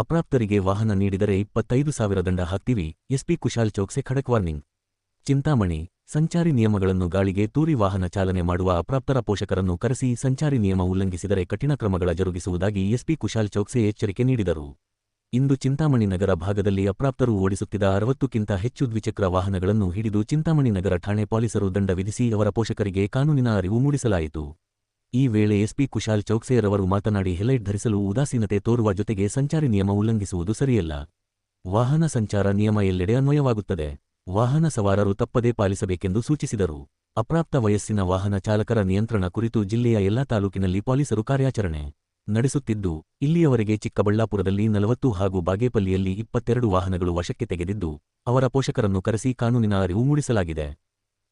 ಅಪ್ರಾಪ್ತರಿಗೆ ವಾಹನ ನೀಡಿದರೆ ಇಪ್ಪತ್ತೈದು ಸಾವಿರ ದಂಡ ಹಾಕ್ತೀವಿ. ಎಸ್ಪಿ ಕುಶಾಲ್ ಚೌಕ್ಸೆ ಖಡಕ್ ವಾರ್ನಿಂಗ್. ಚಿಂತಾಮಣಿ, ಸಂಚಾರಿ ನಿಯಮಗಳನ್ನು ಗಾಳಿಗೆ ತೂರಿ ವಾಹನ ಚಾಲನೆ ಮಾಡುವ ಅಪ್ರಾಪ್ತರ ಪೋಷಕರನ್ನು ಕರೆಸಿ ಸಂಚಾರಿ ನಿಯಮ ಉಲ್ಲಂಘಿಸಿದರೆ ಕಠಿಣ ಕ್ರಮಗಳ ಜರುಗಿಸುವುದಾಗಿ ಎಸ್ಪಿ ಕುಶಾಲ್ ಚೌಕ್ಸೆ ಎಚ್ಚರಿಕೆ ನೀಡಿದರು. ಇಂದು ಚಿಂತಾಮಣಿ ನಗರ ಭಾಗದಲ್ಲಿ ಅಪ್ರಾಪ್ತರು ಓಡಿಸುತ್ತಿದ್ದ ಅರವತ್ತಕ್ಕಿಂತ ಹೆಚ್ಚು ದ್ವಿಚಕ್ರ ವಾಹನಗಳನ್ನು ಹಿಡಿದು ಚಿಂತಾಮಣಿ ನಗರ ಠಾಣೆ ಪೊಲೀಸರು ದಂಡ ವಿಧಿಸಿ ಅವರ ಪೋಷಕರಿಗೆ ಕಾನೂನಿನ ಅರಿವು ಮೂಡಿಸಲಾಯಿತು. ಈ ವೇಳೆ ಎಸ್ಪಿ ಕುಶಾಲ್ ಚೌಕ್ಸೆಯರವರು ಮಾತನಾಡಿ ಹೆಲೈಟ್ ಧರಿಸಲು ಉದಾಸೀನತೆ ತೋರುವ ಜೊತೆಗೆ ಸಂಚಾರಿ ನಿಯಮ ಉಲ್ಲಂಘಿಸುವುದು ಸರಿಯಲ್ಲ. ವಾಹನ ಸಂಚಾರ ನಿಯಮ ಎಲ್ಲೆಡೆ ಅನ್ವಯವಾಗುತ್ತದೆ. ವಾಹನ ಸವಾರರು ತಪ್ಪದೇ ಪಾಲಿಸಬೇಕೆಂದು ಸೂಚಿಸಿದರು. ಅಪ್ರಾಪ್ತ ವಯಸ್ಸಿನ ವಾಹನ ಚಾಲಕರ ನಿಯಂತ್ರಣ ಕುರಿತು ಜಿಲ್ಲೆಯ ಎಲ್ಲಾ ತಾಲೂಕಿನಲ್ಲಿ ಪೊಲೀಸರು ಕಾರ್ಯಾಚರಣೆ ನಡೆಸುತ್ತಿದ್ದು, ಇಲ್ಲಿಯವರೆಗೆ ಚಿಕ್ಕಬಳ್ಳಾಪುರದಲ್ಲಿ ನಲವತ್ತು ಹಾಗೂ ಬಾಗೇಪಲ್ಲಿಯಲ್ಲಿ ಇಪ್ಪತ್ತೆರಡು ವಾಹನಗಳು ವಶಕ್ಕೆ ತೆಗೆದಿದ್ದು, ಅವರ ಪೋಷಕರನ್ನು ಕರೆಸಿ ಕಾನೂನಿನ ಅರಿವು ಮೂಡಿಸಲಾಗಿದೆ.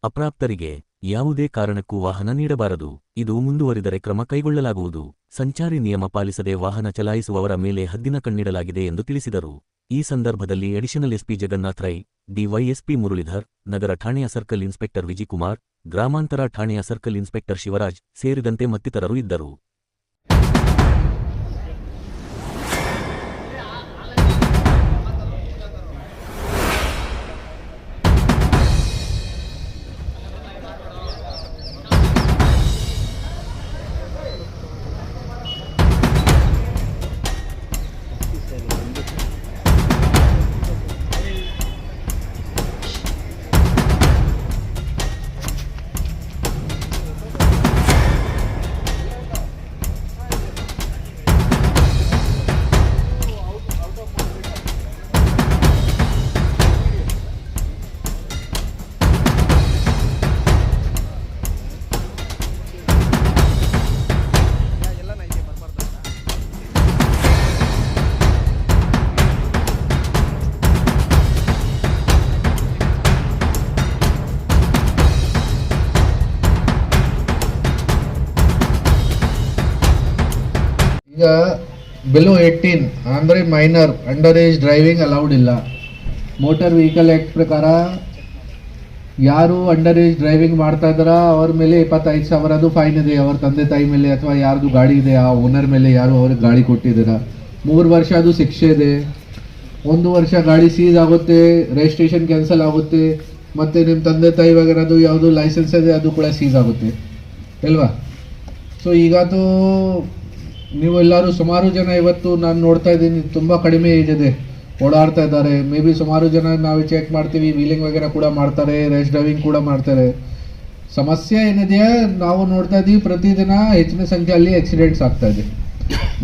ಅಪ್ರಾಪ್ತರಿಗೆ ಯಾವುದೇ ಕಾರಣಕ್ಕೂ ವಾಹನ ನೀಡಬಾರದು. ಇದು ಮುಂದುವರಿದರೆ ಕ್ರಮ ಕೈಗೊಳ್ಳಲಾಗುವುದು. ಸಂಚಾರಿ ನಿಯಮ ಪಾಲಿಸದೆ ವಾಹನ ಚಲಾಯಿಸುವವರ ಮೇಲೆ ಹದ್ದಿನ ಕಣ್ಣಿಡಲಾಗಿದೆ ಎಂದು ತಿಳಿಸಿದರು. ಈ ಸಂದರ್ಭದಲ್ಲಿ additional SP Jagannath Rai, DySP Muralidhar, ನಗರ ಠಾಣೆಯ ಸರ್ಕಲ್ ಇನ್ಸ್ಪೆಕ್ಟರ್ ವಿಜಿಕುಮಾರ್, ಗ್ರಾಮಾಂತರ ಠಾಣೆಯ ಸರ್ಕಲ್ ಇನ್ಸ್ಪೆಕ್ಟರ್ ಶಿವರಾಜ್ ಸೇರಿದಂತೆ ಮತ್ತಿತರರು ಇದ್ದರು. ಈಗ ಬಿಲೋ ಏಯ್ಟೀನ್ ಅಂದರೆ minor under age driving allowed ಇಲ್ಲ. ಮೋಟರ್ ವೆಹಿಕಲ್ ಆ್ಯಕ್ಟ್ ಪ್ರಕಾರ ಯಾರು ಅಂಡರ್ ಏಜ್ ಡ್ರೈವಿಂಗ್ ಮಾಡ್ತಾ ಇದ್ದಾರ ಅವ್ರ ಮೇಲೆ ಇಪ್ಪತ್ತೈದು ಸಾವಿರದು ಫೈನ್ ಇದೆ. ಅವ್ರ ತಂದೆ ತಾಯಿ ಮೇಲೆ ಅಥವಾ ಯಾರ್ದು ಗಾಡಿ ಇದೆ, ಆ ಓನರ್ ಮೇಲೆ ಯಾರು ಅವ್ರಿಗೆ ಗಾಡಿ ಕೊಟ್ಟಿದ್ದೀರ? ಮೂರು ವರ್ಷ ಅದು ಶಿಕ್ಷೆ ಇದೆ. ಒಂದು ವರ್ಷ ಗಾಡಿ ಸೀಸ್ ಆಗುತ್ತೆ ರಿಜಿಸ್ಟ್ರೇಷನ್ ಕ್ಯಾನ್ಸಲ್ ಆಗುತ್ತೆ, ಮತ್ತು ನಿಮ್ಮ ತಂದೆ ತಾಯಿ ವಗರದು ಯಾವುದು ಲೈಸೆನ್ಸ್ ಇದೆ, ಅದು ಕೂಡ ಸೀಸ್ ಆಗುತ್ತೆ. ಅಲ್ವಾ? ಸೊ ಈಗದು ನೀವು ಎಲ್ಲರೂ ಸುಮಾರು ಜನ ಇವತ್ತು ನಾನು ನೋಡ್ತಾ ಇದ್ದೀನಿ ತುಂಬ ಕಡಿಮೆ ಏಜ್ ಇದೆ. ಓಡಾಡ್ತಾ ಇದ್ದಾರೆ. ಮೇ ಬಿ ಸುಮಾರು ಜನ ನಾವು ಚೆಕ್ ಮಾಡ್ತೀವಿ ವೀಲಿಂಗ್ ವಗೇರ ಕೂಡ ಮಾಡ್ತಾರೆ ರೇಸ್ ಡ್ರೈವಿಂಗ್ ಕೂಡ ಮಾಡ್ತಾರೆ. ಸಮಸ್ಯೆ ಏನಿದೆಯಾ? ನಾವು ನೋಡ್ತಾ ಇದ್ದೀವಿ, ಪ್ರತಿದಿನ ಹೆಚ್ಚಿನ ಸಂಖ್ಯೆಯಲ್ಲಿ ಆಕ್ಸಿಡೆಂಟ್ಸ್ ಆಗ್ತಾ ಇದೆ.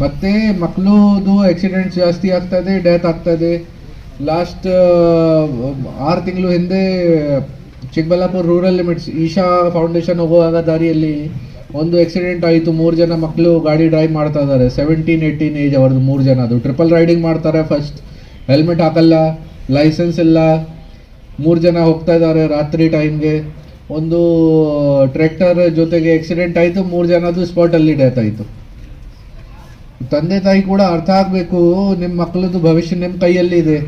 ಮತ್ತೆ ಮಕ್ಕಳದು ಆಕ್ಸಿಡೆಂಟ್ಸ್ ಜಾಸ್ತಿ ಆಗ್ತಾ ಇದೆ ಡೆತ್ ಆಗ್ತಾ ಇದೆ. ಲಾಸ್ಟ್ ಆರು ತಿಂಗಳು ಹಿಂದೆ Chikkaballapur rural limits Isha foundation ಹೋಗುವಾಗ ದಾರಿಯಲ್ಲಿ ಒಂದು ಆಕ್ಸಿಡೆಂಟ್ ಆಯಿತು, ಮೂರು ಜನ ಮಕ್ಕಳು ಗಾಡಿ ಡ್ರೈವ್ ಮಾಡ್ತಾ ಇದ್ದಾರೆ. ಸೆವೆಂಟೀನ್ ಏಯ್ಟೀನ್ ಏಜ್ ಅವ್ರದ್ದು ಮೂರು ಜನ. ಅದು ಟ್ರಿಪಲ್ ರೈಡಿಂಗ್ ಮಾಡ್ತಾರೆ ಫಸ್ಟ್ ಹೆಲ್ಮೆಟ್ ಹಾಕಲ್ಲ ಲೈಸೆನ್ಸ್ ಇಲ್ಲ. ಮೂರು ಜನ ಹೋಗ್ತಾ ಇದ್ದಾರೆ ರಾತ್ರಿ ಟೈಮ್ಗೆ ಒಂದು ಟ್ರ್ಯಾಕ್ಟರ್ ಜೊತೆಗೆ ಆಕ್ಸಿಡೆಂಟ್ ಆಯಿತು, ಮೂರು ಜನದು ಸ್ಪಾಟಲ್ಲಿ ಡೆತ್ ಆಯಿತು. ತಂದೆ ತಾಯಿ ಕೂಡ ಅರ್ಥ ಆಗಬೇಕು ನಿಮ್ಮ ಮಕ್ಕಳದ್ದು ಭವಿಷ್ಯ ನಿಮ್ಮ ಕೈಯಲ್ಲಿ ಇದೆ.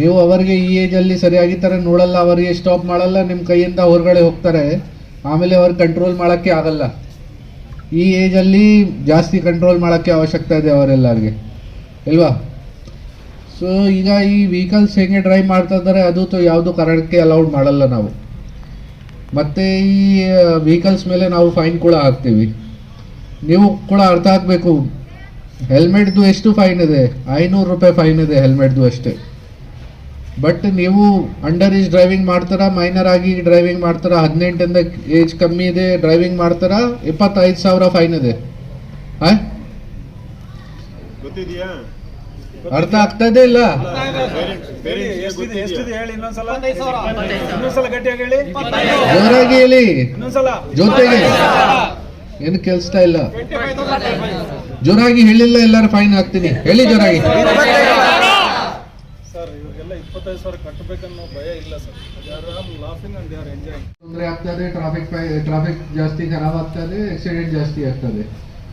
ನೀವು ಅವರಿಗೆ ಈ ಏಜಲ್ಲಿ ಸರಿಯಾಗಿ ಥರ ನೋಡಲ್ಲ, ಅವರಿಗೆ ಸ್ಟಾಪ್ ಮಾಡಲ್ಲ ನಿಮ್ಮ ಕೈಯಿಂದ ಹೊರಗಡೆ ಹೋಗ್ತಾರೆ. ಆಮೇಲೆ ಅವ್ರಿಗೆ ಕಂಟ್ರೋಲ್ ಮಾಡೋಕ್ಕೆ ಆಗಲ್ಲ. ಈ ಏಜಲ್ಲಿ ಜಾಸ್ತಿ ಕಂಟ್ರೋಲ್ ಮಾಡೋಕ್ಕೆ ಅವಶ್ಯಕತೆ ಇದೆ ಅವರೆಲ್ಲರಿಗೆ. ಇಲ್ವಾ? ಸೊ ಈಗ ಈ ವೆಹಿಕಲ್ಸ್ ಹೆಂಗೆ ಡ್ರೈವ್ ಮಾಡ್ತಾ ಇದ್ದಾರೆ, ಅದು ತೋ ಯಾವುದು ಕಾರಣಕ್ಕೆ ಅಲೌಡ್ ಮಾಡಲ್ಲ ನಾವು. ಮತ್ತು ಈ ವೆಹಿಕಲ್ಸ್ ಮೇಲೆ ನಾವು ಫೈನ್ ಕೂಡ ಹಾಕ್ತೀವಿ. ನೀವು ಕೂಡ ಅರ್ಥ ಆಗಬೇಕು. ಹೆಲ್ಮೆಟ್ದು ಎಷ್ಟು ಫೈನ್ ಇದೆ? ಐನೂರು ರೂಪಾಯಿ ಫೈನ್ ಇದೆ ಹೆಲ್ಮೆಟ್ದು ಅಷ್ಟೇ. ಬಟ್ ನೀವು ಅಂಡರ್ ಏಜ್ ಡ್ರೈವಿಂಗ್ ಮಾಡ್ತಾರ ಮೈನರ್ ಆಗಿ ಡ್ರೈವಿಂಗ್ ಮಾಡ್ತಾರ ಹದಿನೆಂಟಿಂದ ಏಜ್ ಕಮ್ಮಿ ಇದೆ ಡ್ರೈವಿಂಗ್ ಮಾಡ್ತಾರ ಇಪ್ಪತ್ತೈದು ಸಾವಿರ ಫೈನ್ ಇದೆ. ಅರ್ಥ ಆಗ್ತದೆ ಇಲ್ಲ. ಜೋರಾಗಿ ಹೇಳಿ. ಜೊತೆಗೆ. ಏನು ಕೇಳಿಸ್ತಾ ಇಲ್ಲ. ಜೋರಾಗಿ ಹೇಳಿಲ್ಲ ಎಲ್ಲರೂ ಫೈನ್ ಹಾಕ್ತೀನಿ ಹೇಳಿ ಜೋರಾಗಿ. ಇಪ್ಪತ್ತೈದು ಸಾವಿರ ಕಟ್ಟಬೇಕನ್ನೋ ಭಯ ಇಲ್ಲ ಸರ್. ಯಾರು ಲಾಫಿಂಗ್ ಅಂಡ್ ಯಾರು ಎಂಜಾಯ್ ತೊಂದರೆ ಆಗ್ತದೆ ಟ್ರಾಫಿಕ್ ಟ್ರಾಫಿಕ್ ಜಾಸ್ತಿ ಖರಾಬ್ ಆಗ್ತದೆ ಆಕ್ಸಿಡೆಂಟ್ ಜಾಸ್ತಿ ಆಗ್ತದೆ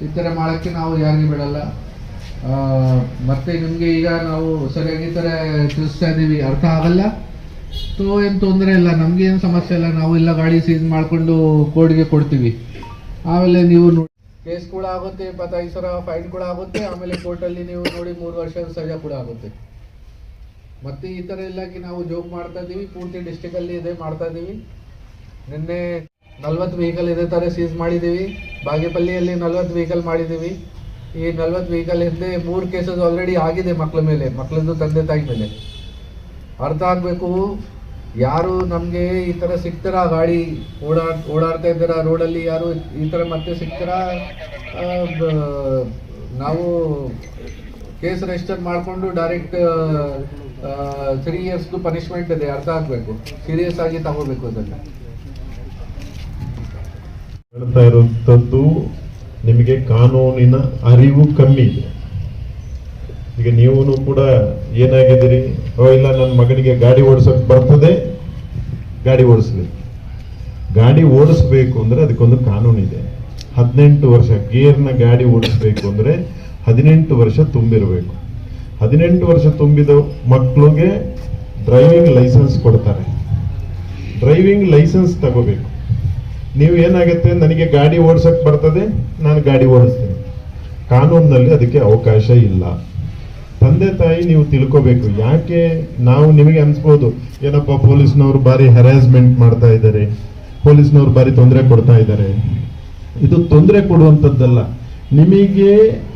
ಈ ಥರ ಮಾಡೋಕ್ಕೆ ನಾವು ಯಾರಿಗೂ ಬಿಡಲ್ಲ. ಮತ್ತೆ ನಿಮಗೆ ಈಗ ನಾವು ಸರಿಯಾಗಿ ಥರ ತಿಳಿಸ್ತಾ ಇದ್ದೀವಿ ಅರ್ಥ ಆಗಲ್ಲ. ಸೊ ಏನು ತೊಂದರೆ ಇಲ್ಲ ನಮ್ಗೇನು ಸಮಸ್ಯೆ ಇಲ್ಲ, ನಾವು ಎಲ್ಲ ಗಾಡಿ ಸೀಸ್ ಮಾಡಿಕೊಂಡು ಕೋರ್ಟ್ಗೆ ಕೊಡ್ತೀವಿ. ಆಮೇಲೆ ನೀವು ನೋಡಿ ಕೇಸ್ ಕೂಡ ಆಗುತ್ತೆ, ಇಪ್ಪತ್ತೈದು ಸಾವಿರ ಫೈನ್ ಕೂಡ ಆಗುತ್ತೆ, ಆಮೇಲೆ ಕೋರ್ಟಲ್ಲಿ ನೀವು ನೋಡಿ ಮೂರು ವರ್ಷದ ಸಜಾ ಕೂಡ ಆಗುತ್ತೆ. ಮತ್ತೆ ಈ ಥರ ಇಲ್ಲಕ್ಕೆ ನಾವು ಜೋಬ್ ಮಾಡ್ತಾ ಇದ್ದೀವಿ, ಪೂರ್ತಿ ಡಿಸ್ಟಿಕಲ್ಲಿ ಇದೆ, ಮಾಡ್ತಾ ಇದ್ದೀವಿ. ನಿನ್ನೆ ನಲ್ವತ್ತು ವೆಹಿಕಲ್ ಇದೇ ಥರ ಸೀಸ್ ಮಾಡಿದ್ದೀವಿ. ಬಾಗೇಪಲ್ಲಿಯಲ್ಲಿ ನಲ್ವತ್ತು ವೆಹಿಕಲ್ ಮಾಡಿದ್ದೀವಿ. ಈ ನಲ್ವತ್ತು ವೆಹಿಕಲ್ ಹಿಂದೆ ಮೂರು ಕೇಸಸ್ ಆಲ್ರೆಡಿ ಆಗಿದೆ ಮಕ್ಕಳ ಮೇಲೆ ಮಕ್ಕಳದ್ದು ತಂದೆ ತಾಯಿ ಮೇಲೆ. ಅರ್ಥ ಆಗಬೇಕು, ಯಾರು ನಮಗೆ ಈ ಥರ ಸಿಗ್ತಾರ ಗಾಡಿ ಓಡಾ, ಓಡಾಡ್ತಾ ಇದ್ದೀರಾ, ರೋಡಲ್ಲಿ ಯಾರು ಈ ಥರ ಮತ್ತೆ ಸಿಗ್ತಾರ ನಾವು ಕೇಸ್ ರಿಜಿಸ್ಟರ್ ಮಾಡಿಕೊಂಡು ಡೈರೆಕ್ಟ್ ತ್ರೀ ಇಯರ್ಸ್ದು ಪನಿಷ್ಮೆಂಟ್ ಇದೆ ಅರ್ಥ ಆಗಬೇಕು. ಸೀರಿಯಸ್ ಆಗಿ ತಗೋಬೇಕು ಅದನ್ನು. ಹೇಳ್ತಾ ಇರುವಂಥದ್ದು, ನಿಮಗೆ ಕಾನೂನಿನ ಅರಿವು ಕಮ್ಮಿ ಇದೆ. ಈಗ ನೀವು ಕೂಡ ಏನಾಗಿದ್ದೀರಿ? ಓ, ಇಲ್ಲ, ನನ್ನ ಮಗನಿಗೆ ಗಾಡಿ ಓಡಿಸೋಕ್ ಬರ್ತದೆ. ಗಾಡಿ ಓಡಿಸ್ಬೇಕು. ಗಾಡಿ ಓಡಿಸ್ಬೇಕು ಅಂದ್ರೆ ಅದಕ್ಕೊಂದು ಕಾನೂನಿದೆ ಹದಿನೆಂಟು ವರ್ಷ ಗೇರ್ನ ಗಾಡಿ ಓಡಿಸ್ಬೇಕು ಅಂದ್ರೆ ಹದಿನೆಂಟು ವರ್ಷ ತುಂಬಿರಬೇಕು. ಹದಿನೆಂಟು ವರ್ಷ ತುಂಬಿದ ಮಕ್ಕಳಿಗೆ ಡ್ರೈವಿಂಗ್ ಲೈಸೆನ್ಸ್ ಕೊಡ್ತಾರೆ. ಡ್ರೈವಿಂಗ್ ಲೈಸೆನ್ಸ್ ತಗೋಬೇಕು. ನೀವು ಏನಾಗುತ್ತೆ? ನನಗೆ ಗಾಡಿ ಓಡಿಸಕ್ ಬರ್ತದೆ, ನಾನು ಗಾಡಿ ಓಡಿಸ್ತೀನಿ. ಕಾನೂನಿನಲ್ಲಿ ಅದಕ್ಕೆ ಅವಕಾಶ ಇಲ್ಲ. ತಂದೆ ತಾಯಿ ನೀವು ತಿಳ್ಕೋಬೇಕು. ಯಾಕೆ ನಾವು ನಿಮಗೆ ಅನ್ಸ್ಬೋದು, ಏನಪ್ಪ ಪೊಲೀಸ್ನವರು ಬಾರಿ ಹೆರಾಸ್ಮೆಂಟ್ ಮಾಡ್ತಾ ಇದ್ದಾರೆ, ಪೊಲೀಸ್ನವರು ಬಾರಿ ತೊಂದರೆ ಕೊಡ್ತಾ ಇದ್ದಾರೆ. ಇದು ತೊಂದರೆ ಕೊಡುವಂಥದ್ದಲ್ಲ. ನಿಮಗೆ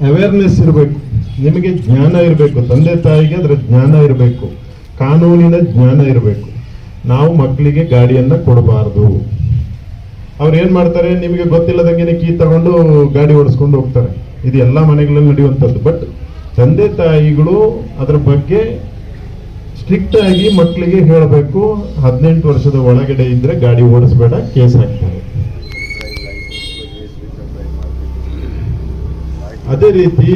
ಅವೇರ್ನೆಸ್ ಇರಬೇಕು. ನಿಮಗೆ ಜ್ಞಾನ ಇರಬೇಕು, ತಂದೆ ತಾಯಿಗೆ ಅದರ ಜ್ಞಾನ ಇರಬೇಕು, ಕಾನೂನಿನ ಜ್ಞಾನ ಇರಬೇಕು. ನಾವು ಮಕ್ಕಳಿಗೆ ಗಾಡಿಯನ್ನ ಕೊಡಬಾರದು. ಅವ್ರು ಏನು ಮಾಡ್ತಾರೆ, ನಿಮಗೆ ಗೊತ್ತಿಲ್ಲದಂಗೆ ಕೀ ತಗೊಂಡು ಗಾಡಿ ಓಡಿಸ್ಕೊಂಡು ಹೋಗ್ತಾರೆ. ಇದು ಎಲ್ಲ ಮನೆಗಳಲ್ಲಿ ನಡೆಯುವಂಥದ್ದು. ಬಟ್ ತಂದೆ ತಾಯಿಗಳು ಅದರ ಬಗ್ಗೆ ಸ್ಟ್ರಿಕ್ಟ್ ಆಗಿ ಮಕ್ಕಳಿಗೆ ಹೇಳಬೇಕು. ಹದಿನೆಂಟು ವರ್ಷದ ಒಳಗಡೆ ಇದ್ರೆ ಗಾಡಿ ಓಡಿಸ್ಬೇಡ, ಕೇಸ್ ಹಾಕ್ತಾರೆ. ಅದೇ ರೀತಿ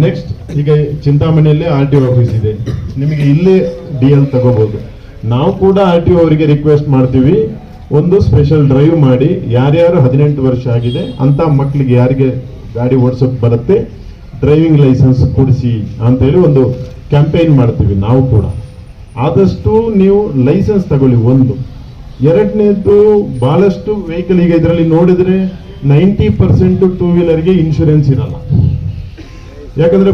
ನೆಕ್ಸ್ಟ್ ಈಗ ಚಿಂತಾಮಣಿಯಲ್ಲೇ ಆರ್ ಟಿ ಆಫೀಸ್ ಇದೆ. ನಿಮಗೆ ಇಲ್ಲೇ ಡಿ ಎಲ್ ತಗೋಬಹುದು ನಾವು ಕೂಡ ಆರ್ ಟಿ ಅವರಿಗೆ ರಿಕ್ವೆಸ್ಟ್ ಮಾಡ್ತೀವಿ. ಒಂದು ಸ್ಪೆಷಲ್ ಡ್ರೈವ್ ಮಾಡಿ, ಯಾರ್ಯಾರು ಹದಿನೆಂಟು ವರ್ಷ ಆಗಿದೆ, ಅಂತ ಮಕ್ಕಳಿಗೆ ಯಾರಿಗೆ ಗಾಡಿ ಓಡಿಸೋಕೆ ಬರುತ್ತೆ ಡ್ರೈವಿಂಗ್ ಲೈಸೆನ್ಸ್ ಕೊಡಿಸಿ ಅಂತೇಳಿ ಒಂದು ಕ್ಯಾಂಪೇನ್ ಮಾಡ್ತೀವಿ ನಾವು ಕೂಡ. ಆದಷ್ಟು ನೀವು ಲೈಸೆನ್ಸ್ ತಗೊಳ್ಳಿ ಒಂದು. ಎರಡನೇದು ಭಾಳಷ್ಟು ವೆಹಿಕಲ್ ಈಗ ಇದರಲ್ಲಿ ನೋಡಿದ್ರೆ ನೈಂಟಿ ಪರ್ಸೆಂಟ್ ಟೂ ವೀಲರ್ಗೆ ಇನ್ಶೂರೆನ್ಸ್ ಇರಲ್ಲ. ಯಾಕಂದ್ರೆ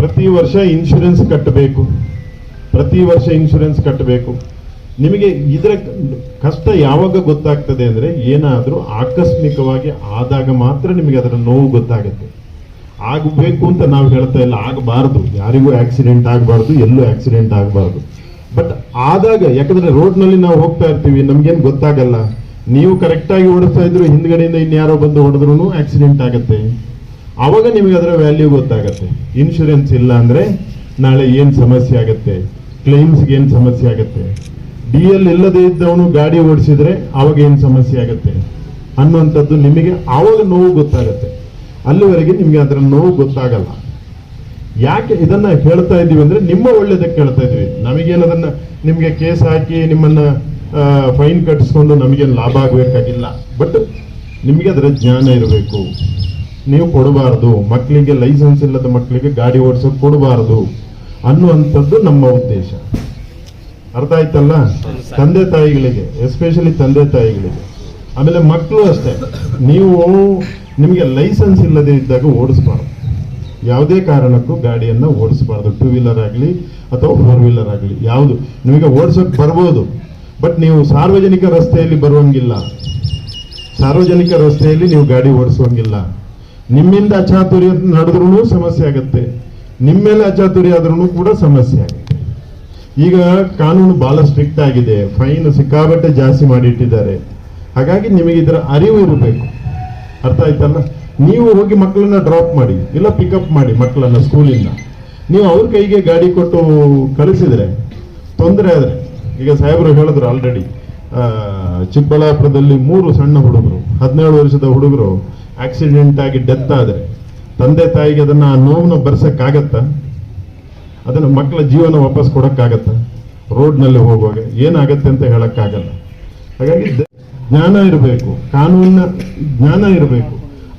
ಪ್ರತಿ ವರ್ಷ ಇನ್ಶೂರೆನ್ಸ್ ಕಟ್ಟಬೇಕು. ಪ್ರತಿ ವರ್ಷ ಇನ್ಶೂರೆನ್ಸ್ ಕಟ್ಟಬೇಕು. ನಿಮಗೆ ಇದರ ಕಷ್ಟ ಯಾವಾಗ ಗೊತ್ತಾಗ್ತದೆ ಅಂದ್ರೆ ಏನಾದರೂ ಆಕಸ್ಮಿಕವಾಗಿ ಆದಾಗ ಮಾತ್ರ ನಿಮಗೆ ಅದರ ನೋವು ಗೊತ್ತಾಗುತ್ತೆ. ಆಗಬೇಕು ಅಂತ ನಾವು ಹೇಳ್ತಾ ಇಲ್ಲ ಆಗಬಾರ್ದು. ಯಾರಿಗೂ ಆಕ್ಸಿಡೆಂಟ್ ಆಗಬಾರ್ದು ಎಲ್ಲೂ ಆಕ್ಸಿಡೆಂಟ್ ಆಗಬಾರ್ದು. ಬಟ್ ಆದಾಗ ಯಾಕಂದ್ರೆ ರೋಡ್ನಲ್ಲಿ ನಾವು ಹೋಗ್ತಾ ಇರ್ತೀವಿ ನಮ್ಗೇನು ಗೊತ್ತಾಗಲ್ಲ. ನೀವು ಕರೆಕ್ಟಾಗಿ ಓಡಿಸ್ತಾ ಇದ್ರು ಹಿಂದ್ಗಡೆಯಿಂದ ಇನ್ಯಾರೋ ಬಂದು ಹೊಡೆದ್ರು ಆಕ್ಸಿಡೆಂಟ್ ಆಗುತ್ತೆ. ಅವಾಗ ನಿಮಗೆ ಅದರ ವ್ಯಾಲ್ಯೂ ಗೊತ್ತಾಗತ್ತೆ. ಇನ್ಶೂರೆನ್ಸ್ ಇಲ್ಲ ಅಂದ್ರೆ ನಾಳೆ ಏನು ಸಮಸ್ಯೆ ಆಗತ್ತೆ? ಕ್ಲೈಮ್ಸ್ಗೆ ಏನು ಸಮಸ್ಯೆ ಆಗತ್ತೆ? ಡಿ ಎಲ್ ಇಲ್ಲದೇ ಇದ್ದವನು ಗಾಡಿ ಓಡಿಸಿದ್ರೆ ಅವಾಗ ಏನು ಸಮಸ್ಯೆ ಆಗತ್ತೆ? ಅನ್ನುವಂಥದ್ದು ನಿಮಗೆ ಆವಾಗ ನೋವು ಗೊತ್ತಾಗತ್ತೆ. ಅಲ್ಲಿವರೆಗೆ ನಿಮಗೆ ಅದರ ನೋವು ಗೊತ್ತಾಗಲ್ಲ. ಯಾಕೆ ಇದನ್ನ ಹೇಳ್ತಾ ಇದ್ದೀವಿ ಅಂದ್ರೆ ನಿಮ್ಮ ಒಳ್ಳೇದಕ್ಕೆ ಹೇಳ್ತಾ ಇದೀವಿ. ನಮಗೇನದನ್ನ ನಿಮಗೆ ಕೇಸ್ ಹಾಕಿ ನಿಮ್ಮನ್ನ ಫೈನ್ ಕಟ್ಟಿಸ್ಕೊಂಡು ನಮಗೇನು ಲಾಭ ಆಗಬೇಕಾಗಿಲ್ಲ. ಬಟ್ ನಿಮಗೆ ಅದರ ಜ್ಞಾನ ಇರಬೇಕು. ನೀವು ಕೊಡಬಾರ್ದು. ಮಕ್ಕಳಿಗೆ ಲೈಸೆನ್ಸ್ ಇಲ್ಲದ ಮಕ್ಕಳಿಗೆ ಗಾಡಿ ಓಡಿಸೋಕೆ ಕೊಡಬಾರ್ದು ಅನ್ನುವಂಥದ್ದು ನಮ್ಮ ಉದ್ದೇಶ. ಅರ್ಥ ಆಯ್ತಲ್ಲ? ತಂದೆ ತಾಯಿಗಳಿಗೆ ಎಸ್ಪೆಷಲಿ ತಂದೆ ತಾಯಿಗಳಿಗೆ. ಆಮೇಲೆ ಮಕ್ಕಳು ಅಷ್ಟೇ. ನೀವು ನಿಮಗೆ ಲೈಸೆನ್ಸ್ ಇಲ್ಲದೆ ಇದ್ದಾಗ ಓಡಿಸ್ಬಾರ್ದು. ಯಾವುದೇ ಕಾರಣಕ್ಕೂ ಗಾಡಿಯನ್ನು ಓಡಿಸ್ಬಾರ್ದು. ಟೂ ವೀಲರ್ ಆಗಲಿ ಅಥವಾ ಫೋರ್ ವೀಲರ್ ಆಗಲಿ. ಯಾವುದು? ನಿಮಗೆ ಓಡಿಸೋಕೆ ಬರ್ಬೋದು. ಬಟ್ ನೀವು ಸಾರ್ವಜನಿಕ ರಸ್ತೆಯಲ್ಲಿ ಬರುವಂಗಿಲ್ಲ. ಸಾರ್ವಜನಿಕ ರಸ್ತೆಯಲ್ಲಿ ನೀವು ಗಾಡಿ ಓಡಿಸುವಂಗಿಲ್ಲ. ನಿಮ್ಮಿಂದ ಅಚಾತುರ್ಯ ನಡೆದ್ರೂ ಸಮಸ್ಯೆ ಆಗುತ್ತೆ. ನಿಮ್ಮೇಲೆ ಅಚಾತುರ್ಯ ಆದ್ರೂ ಕೂಡ ಸಮಸ್ಯೆ ಆಗುತ್ತೆ. ಈಗ ಕಾನೂನು ಬಹಳ ಸ್ಟ್ರಿಕ್ಟ್ ಆಗಿದೆ. ಫೈನ್ ಸಿಕ್ಕಾಬಟ್ಟೆ ಜಾಸ್ತಿ ಮಾಡಿಟ್ಟಿದ್ದಾರೆ. ಹಾಗಾಗಿ ನಿಮಗೆ ಇದರ ಅರಿವು ಇರಬೇಕು. ಅರ್ಥ ಆಯ್ತಲ್ಲ? ನೀವು ಹೋಗಿ ಮಕ್ಕಳನ್ನ ಡ್ರಾಪ್ ಮಾಡಿ, ಇಲ್ಲ ಪಿಕಪ್ ಮಾಡಿ ಮಕ್ಕಳನ್ನ ಸ್ಕೂಲಿಂದ ನೀವು ಅವ್ರ ಕೈಗೆ ಗಾಡಿ ಕೊಟ್ಟು ಕಳಿಸಿದ್ರೆ, ತೊಂದರೆ ಆದ್ರೆ ಈಗ ಸಾಹೇಬರು ಹೇಳಿದ್ರು ಆಲ್ರೆಡಿ ಚಿಕ್ಕಬಳ್ಳಾಪುರದಲ್ಲಿ ಮೂರು ಸಣ್ಣ ಹುಡುಗರು, ಹದಿನೇಳು ವರ್ಷದ ಹುಡುಗರು ಆಕ್ಸಿಡೆಂಟ್ ಆಗಿ ಡೆತ್ ಆದ್ರೆ ತಂದೆ ತಾಯಿಗೆ ಅದನ್ನ ಆ ನೋವನ್ನು ಬರ್ಸಕ್ಕಾಗತ್ತಾ? ಅದನ್ನ ಮಕ್ಕಳ ಜೀವನ ವಾಪಸ್ ಕೊಡಕ್ಕಾಗತ್ತ? ರೋಡ್ನಲ್ಲಿ ಹೋಗುವಾಗ ಏನಾಗತ್ತೆ ಅಂತ ಹೇಳಕ್ಕಾಗಲ್ಲ. ಹಾಗಾಗಿ ಜ್ಞಾನ ಇರಬೇಕು, ಕಾನೂನಿನ ಜ್ಞಾನ ಇರಬೇಕು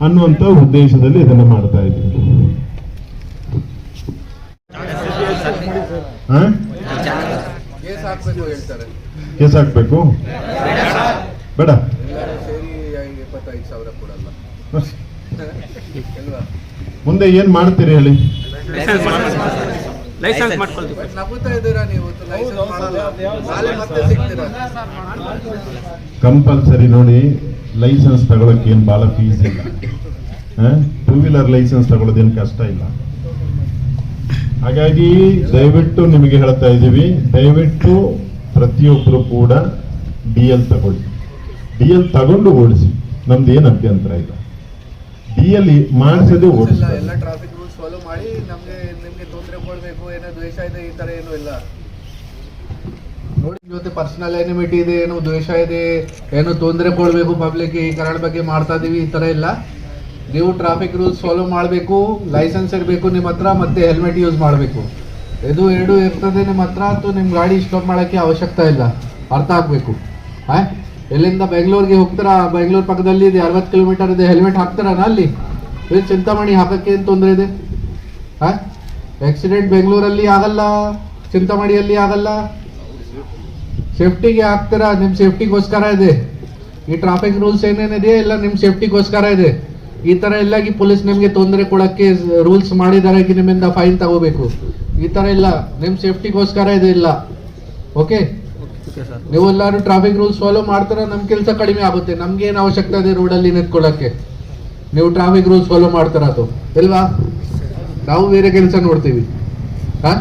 ಅನ್ನುವಂತ ಉದ್ದೇಶದಲ್ಲಿ ಇದನ್ನ ಮಾಡ್ತಾ ಇದ್ದೀವಿ. ಹಾ? ಕೇಸ್ ಹಾಕ್ಬೇಕು ಹೇಳ್ತಾರೆ ಹಾಕ್ಬೇಕು ಬೇಡ. ಸೇರಿ ಇಪ್ಪತ್ತೈದು ಸಾವಿರ ಕೊಡಲ್ಲ ಅಲ್ವಾ ಮುಂದೆ ಏನ್ ಮಾಡ್ತೀರಿ ಹೇಳಿ? ಲೈಸೆನ್ಸ್ ಮಾಡ್ಕೊಳ್ತೀವಿ. ಬಟ್ ನಂಬುತ್ತಾ ಇದ್ದೀರಾ ನೀವು? ಲೈಸೆನ್ಸ್ ಹೌದು, ಮಾಡಲ್ಲ ನಾಳೆ ಮತ್ತೆ ಸಿಗ್ತೀರಾ? ಕಂಪಲ್ಸರಿ ನೋಡಿ ಲೈಸೆನ್ಸ್ ತಗೊಳಕ್ಕೆ ಏನ್ ಬಹಳ ಫೀಸ್ ಇಲ್ಲ. ಟೂ ವೀಲರ್ ಲೈಸೆನ್ಸ್ ತಗೊಳ್ಳೋದೇನು ಕಷ್ಟ ಇಲ್ಲ. ಹಾಗಾಗಿ ದಯವಿಟ್ಟು ನಿಮಗೆ ಹೇಳ್ತಾ ಇದ್ದೀವಿ ದಯವಿಟ್ಟು ಪ್ರತಿಯೊಬ್ಬರು ಕೂಡ ಡಿ ಎಲ್ ತಗೊಳ್ಳಿ. ಡಿ ಎಲ್ ತಗೊಂಡು ಓಡಿಸಿ. ನಮ್ದು ಏನು ಅಭ್ಯಂತರ ಇಲ್ಲ. ಡಿ ಎಲ್ ಮಾಡಿಸದೆ ಇಲ್ಲ ಓಡಿಸ್ತಾರೆ ಎಲ್ಲ ಟ್ರಾಫಿಕ್ ರೂಲ್ಸ್ ಫಾಲೋ ಮಾಡಿ ನಮ್ಗೆ ನಿಮ್ಗೆ ತೊಂದರೆ ಕೊಡ್ಬೇಕು ಏನೋ ದ್ವೇಷ ಇದೆ ಈ ತರ ಏನೂ ಇಲ್ಲ. ನೋಡಿ ಜೊತೆ ಪರ್ಸನಲ್ ಎನಿಮಿಟಿ ಇದೆ ಏನು ದ್ವೇಷ ಇದೆ ಏನು ತೊಂದರೆ ಕೊಡಬೇಕು ಪಬ್ಲಿಕ್ ಈ ಕಾರಣ ಬಗ್ಗೆ ಮಾಡ್ತಾ ಇದೀವಿ ಈ ತರ ಇಲ್ಲ. ನೀವು ಟ್ರಾಫಿಕ್ ರೂಲ್ಸ್ ಫಾಲೋ ಮಾಡಬೇಕು ಲೈಸೆನ್ಸ್ ಇರಬೇಕು ನಿಮ್ಮ ಹತ್ರ, ಮತ್ತೆ ಹೆಲ್ಮೆಟ್ ಯೂಸ್ ಮಾಡಬೇಕು. ಇದು ಎರಡು ಇರ್ತದೆ ನಿಮ್ಮ ಹತ್ರ ಅಥವಾ ನಿಮ್ಮ ಗಾಡಿ ಸ್ಟಾಪ್ ಮಾಡೋಕ್ಕೆ ಅವಶ್ಯಕತೆ ಇಲ್ಲ. ಅರ್ಥ ಆಗಬೇಕು. ಹಾಂ? ಎಲ್ಲಿಂದ ಬೆಂಗಳೂರಿಗೆ ಹೋಗ್ತಾರಾ? ಬೆಂಗಳೂರು ಪಕ್ಕದಲ್ಲಿ ಇದೆ, ಅರವತ್ತು ಕಿಲೋಮೀಟರ್ ಇದೆ ಹೆಲ್ಮೆಟ್ ಹಾಕ್ತಾರನ ಅಲ್ಲಿ? ಇದು ಚಿಂತಾಮಣಿ, ಹಾಕಕ್ಕೆ ಏನು ತೊಂದರೆ ಇದೆ? ಹಾಂ? ಆಕ್ಸಿಡೆಂಟ್ ಬೆಂಗಳೂರಲ್ಲಿ ಆಗಲ್ಲ, ಚಿಂತಾಮಣಿಯಲ್ಲಿ ಆಗಲ್ಲ. ಸೇಫ್ಟಿಗೆ ಹಾಕ್ತೀರಾ? ನಿಮ್ಮ ಸೇಫ್ಟಿಗೋಸ್ಕರ ಇದೆ. ಈ ಟ್ರಾಫಿಕ್ ರೂಲ್ಸ್ ಏನೇನಿದೆಯಾ ಇಲ್ಲ ನಿಮ್ಮ ಸೇಫ್ಟಿಗೋಸ್ಕರ ಇದೆ. ಈ ತರ ಎಲ್ಲಾಗಿ ಈ ಪೊಲೀಸ್ ನಿಮಗೆ ತೊಂದರೆ ಕೊಡಕ್ಕೆ ರೂಲ್ಸ್ ಮಾಡಿದ್ದಾರೆ ಕಿ ನಿಮ್ಮಿಂದ ಫೈನ್ ತಗೋಬೇಕು. ಈ ತರ ಇಲ್ಲ. ನಿಮ್ಮ ಸೇಫ್ಟಿಗೋಸ್ಕರ ಇದು ಇಲ್ಲ. ಓಕೆ ನೀವು ಎಲ್ಲರೂ ಟ್ರಾಫಿಕ್ ರೂಲ್ಸ್ ಫಾಲೋ ಮಾಡ್ತಾರ ನಮ್ ಕೆಲಸ ಕಡಿಮೆ ಆಗುತ್ತೆ. ನಮ್ಗೆ ಏನು ಅವಶ್ಯಕತೆ ಇದೆ ರೋಡಲ್ಲಿ ನಿಂತ್ಕೊಳ್ಳಕ್ಕೆ? ನೀವು ಟ್ರಾಫಿಕ್ ರೂಲ್ಸ್ ಫಾಲೋ ಮಾಡ್ತಾರ ಅದು ಇಲ್ವಾ? ನಾವು ಬೇರೆ ಕೆಲಸ ನೋಡ್ತೀವಿ. ಹಾ?